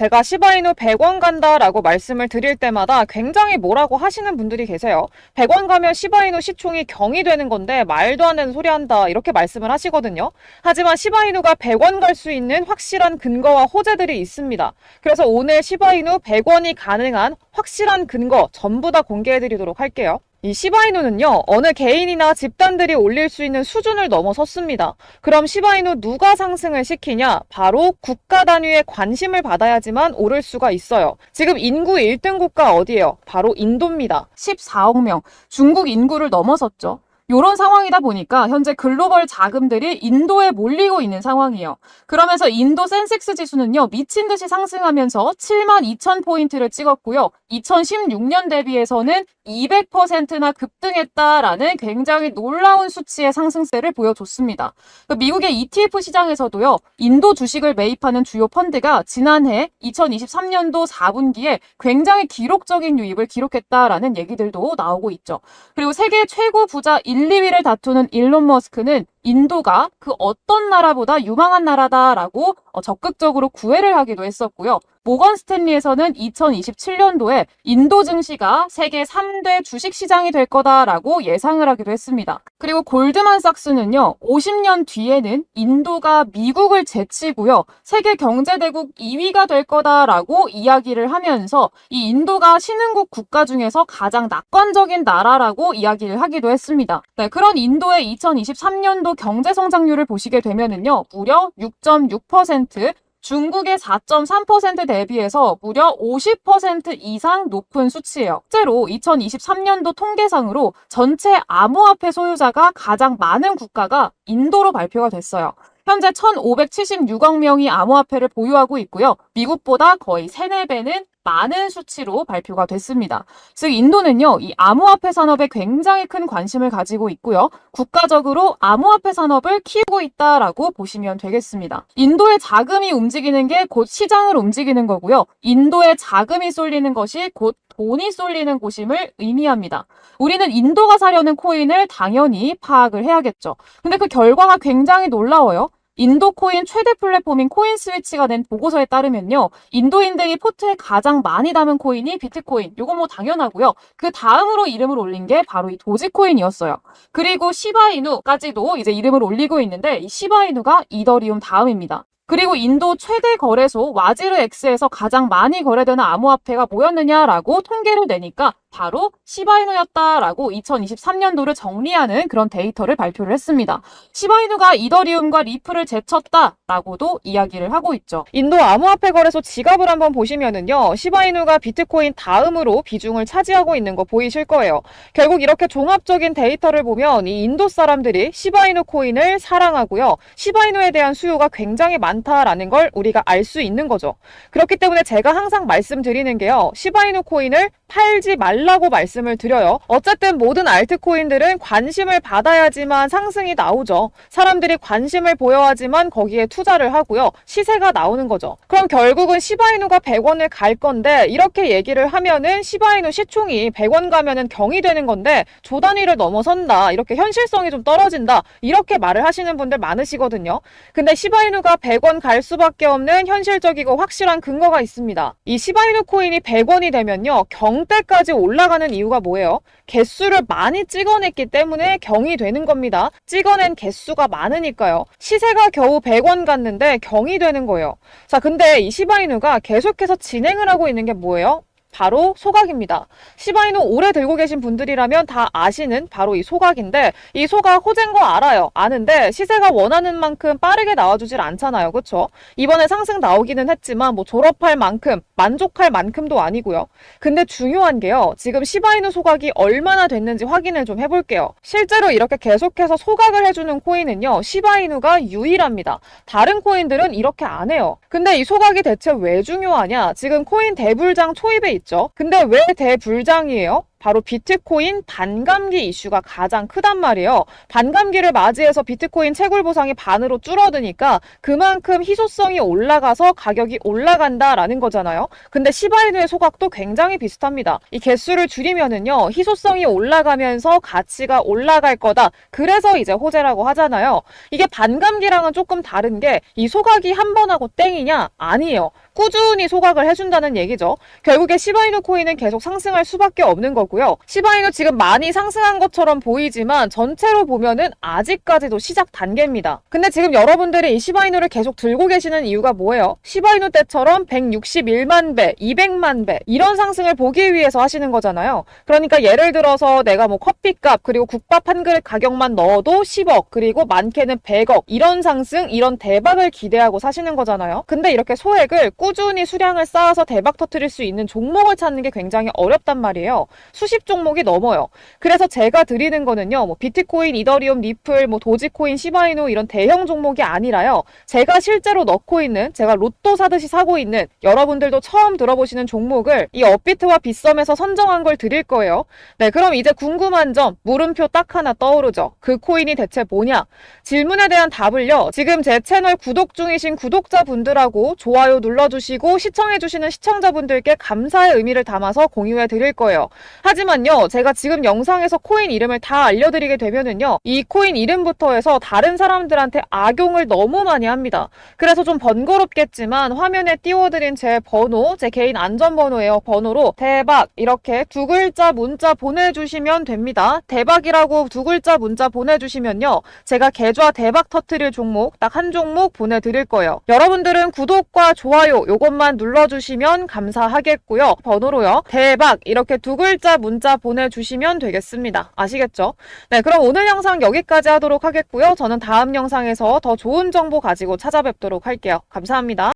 제가 시바이누 100원 간다라고 말씀을 드릴 때마다 굉장히 뭐라고 하시는 분들이 계세요. 100원 가면 시바이누 시총이 경이 되는 건데 말도 안 되는 소리 한다 이렇게 말씀을 하시거든요. 하지만 시바이누가 100원 갈 수 있는 확실한 근거와 호재들이 있습니다. 그래서 오늘 시바이누 100원이 가능한 확실한 근거 전부 다 공개해 드리도록 할게요. 이 시바이누는요, 어느 개인이나 집단들이 올릴 수 있는 수준을 넘어섰습니다. 그럼 시바이누 누가 상승을 시키냐? 바로 국가 단위의 관심을 받아야지만 오를 수가 있어요. 지금 인구 1등 국가 어디예요? 바로 인도입니다. 14억 명, 중국 인구를 넘어섰죠. 이런 상황이다 보니까 현재 글로벌 자금들이 인도에 몰리고 있는 상황이에요. 그러면서 인도 센섹스 지수는요, 미친 듯이 상승하면서 7만 2천 포인트를 찍었고요. 2016년 대비해서는 200%나 급등했다라는 굉장히 놀라운 수치의 상승세를 보여줬습니다. 그 미국의 ETF 시장에서도요, 인도 주식을 매입하는 주요 펀드가 지난해 2023년도 4분기에 굉장히 기록적인 유입을 기록했다라는 얘기들도 나오고 있죠. 그리고 세계 최고 부자 1, 2위를 다투는 일론 머스크는 인도가 그 어떤 나라보다 유망한 나라다라고 어, 적극적으로 구애를 하기도 했었고요. 모건 스탠리에서는 2027년도에 인도 증시가 세계 3대 주식 시장이 될 거다라고 예상을 하기도 했습니다. 그리고 골드만삭스는요, 50년 뒤에는 인도가 미국을 제치고요, 세계 경제대국 2위가 될 거다라고 이야기를 하면서 이 인도가 신흥국 국가 중에서 가장 낙관적인 나라라고 이야기를 하기도 했습니다. 네, 그런 인도의 2023년도 경제 성장률을 보시게 되면은요, 무려 6.6%, 중국의 4.3% 대비해서 무려 50% 이상 높은 수치예요. 실제로 2023년도 통계상으로 전체 암호화폐 소유자가 가장 많은 국가가 인도로 발표가 됐어요. 현재 1,576억 명이 암호화폐를 보유하고 있고요. 미국보다 거의 3, 4배는 많은 수치로 발표가 됐습니다. 즉 인도는요, 이 암호화폐 산업에 굉장히 큰 관심을 가지고 있고요. 국가적으로 암호화폐 산업을 키우고 있다라고 보시면 되겠습니다. 인도의 자금이 움직이는 게 곧 시장을 움직이는 거고요. 인도의 자금이 쏠리는 것이 곧 돈이 쏠리는 곳임을 의미합니다. 우리는 인도가 사려는 코인을 당연히 파악을 해야겠죠. 근데 그 결과가 굉장히 놀라워요. 인도 코인 최대 플랫폼인 코인 스위치가 낸 보고서에 따르면요. 인도인들이 포트에 가장 많이 담은 코인이 비트코인. 요거 뭐 당연하고요. 그 다음으로 이름을 올린 게 바로 이 도지코인이었어요. 그리고 시바이누까지도 이제 이름을 올리고 있는데 이 시바이누가 이더리움 다음입니다. 그리고 인도 최대 거래소 와지르 X에서 가장 많이 거래되는 암호화폐가 뭐였느냐라고 통계를 내니까 바로 시바이누였다라고 2023년도를 정리하는 그런 데이터를 발표를 했습니다. 시바이누가 이더리움과 리플을 제쳤다라고도 이야기를 하고 있죠. 인도 암호화폐 거래소 지갑을 한번 보시면은요, 시바이누가 비트코인 다음으로 비중을 차지하고 있는 거 보이실 거예요. 결국 이렇게 종합적인 데이터를 보면 이 인도 사람들이 시바이누 코인을 사랑하고요, 시바이누에 대한 수요가 굉장히 많 다라는 걸 우리가 알 수 있는 거죠. 그렇기 때문에 제가 항상 말씀드리는 게요, 시바이누 코인을 팔지 말라고 말씀을 드려요. 어쨌든 모든 알트코인들은 관심을 받아야지만 상승이 나오죠. 사람들이 관심을 보여야지만 거기에 투자를 하고요. 시세가 나오는 거죠. 그럼 결국은 시바이누가 100원을 갈 건데 이렇게 얘기를 하면은 시바이누 시총이 100원 가면은 경이 되는 건데 조 단위를 넘어선다. 이렇게 현실성이 좀 떨어진다. 이렇게 말을 하시는 분들 많으시거든요. 근데 시바이누가 100원 갈 수밖에 없는 현실적이고 확실한 근거가 있습니다. 이 시바이누 코인이 100원이 되면요. 경대까지 올라가는 이유가 뭐예요? 개수를 많이 찍어냈기 때문에 경이 되는 겁니다. 찍어낸 개수가 많으니까요. 시세가 겨우 100원 갔는데 경이 되는 거예요. 자, 근데 이 시바이누가 계속해서 진행을 하고 있는 게 뭐예요? 바로 소각입니다. 시바이누 오래 들고 계신 분들이라면 다 아시는 바로 이 소각인데 이 소각 호재인 거 알아요. 아는데 시세가 원하는 만큼 빠르게 나와주질 않잖아요. 그쵸? 이번에 상승 나오기는 했지만 뭐 졸업할 만큼 만족할 만큼도 아니고요. 근데 중요한 게요. 지금 시바이누 소각이 얼마나 됐는지 확인을 좀 해볼게요. 실제로 이렇게 계속해서 소각을 해주는 코인은요. 시바이누가 유일합니다. 다른 코인들은 이렇게 안 해요. 근데 이 소각이 대체 왜 중요하냐? 지금 코인 대불장 초입에 있죠. 근데 왜 대불장이에요? 바로 비트코인 반감기 이슈가 가장 크단 말이에요. 반감기를 맞이해서 비트코인 채굴 보상이 반으로 줄어드니까 그만큼 희소성이 올라가서 가격이 올라간다라는 거잖아요. 근데 시바이누의 소각도 굉장히 비슷합니다. 이 개수를 줄이면은요, 희소성이 올라가면서 가치가 올라갈 거다. 그래서 이제 호재라고 하잖아요. 이게 반감기랑은 조금 다른 게 이 소각이 한 번 하고 땡이냐? 아니에요. 꾸준히 소각을 해준다는 얘기죠. 결국에 시바이누 코인은 계속 상승할 수밖에 없는 거고 요. 시바이누 지금 많이 상승한 것처럼 보이지만 전체로 보면은 아직까지도 시작 단계입니다. 근데 지금 여러분들이 이 시바이누를 계속 들고 계시는 이유가 뭐예요? 시바이누 때처럼 161만 배, 200만 배 이런 상승을 보기 위해서 하시는 거잖아요. 그러니까 예를 들어서 내가 뭐 커피값 그리고 국밥 한 그릇 가격만 넣어도 10억 그리고 많게는 100억 이런 상승 이런 대박을 기대하고 사시는 거잖아요. 근데 이렇게 소액을 꾸준히 수량을 쌓아서 대박 터트릴 수 있는 종목을 찾는 게 굉장히 어렵단 말이에요. 수십 종목이 넘어요. 그래서 제가 드리는 거는요. 뭐 비트코인, 이더리움, 리플, 뭐 도지코인, 시바이누 이런 대형 종목이 아니라요. 제가 실제로 넣고 있는 제가 로또 사듯이 사고 있는 여러분들도 처음 들어보시는 종목을 이 업비트와 빗썸에서 선정한 걸 드릴 거예요. 네, 그럼 이제 궁금한 점 물음표 딱 하나 떠오르죠. 그 코인이 대체 뭐냐? 질문에 대한 답을요. 지금 제 채널 구독 중이신 구독자분들하고 좋아요 눌러주시고 시청해주시는 시청자분들께 감사의 의미를 담아서 공유해 드릴 거예요. 하지만요, 제가 지금 영상에서 코인 이름을 다 알려드리게 되면은요, 이 코인 이름부터 해서 다른 사람들한테 악용을 너무 많이 합니다. 그래서 좀 번거롭겠지만 화면에 띄워드린 제 번호, 제 개인 안전번호예요. 번호로 대박 이렇게 두 글자 문자 보내주시면 됩니다. 대박이라고 두 글자 문자 보내주시면요, 제가 계좌 대박 터트릴 종목 딱 한 종목 보내드릴 거예요. 여러분들은 구독과 좋아요 요것만 눌러주시면 감사하겠고요. 번호로요. 대박 이렇게 두 글자 문자 보내주시면 되겠습니다. 아시겠죠? 네, 그럼 오늘 영상 여기까지 하도록 하겠고요. 저는 다음 영상에서 더 좋은 정보 가지고 찾아뵙도록 할게요. 감사합니다.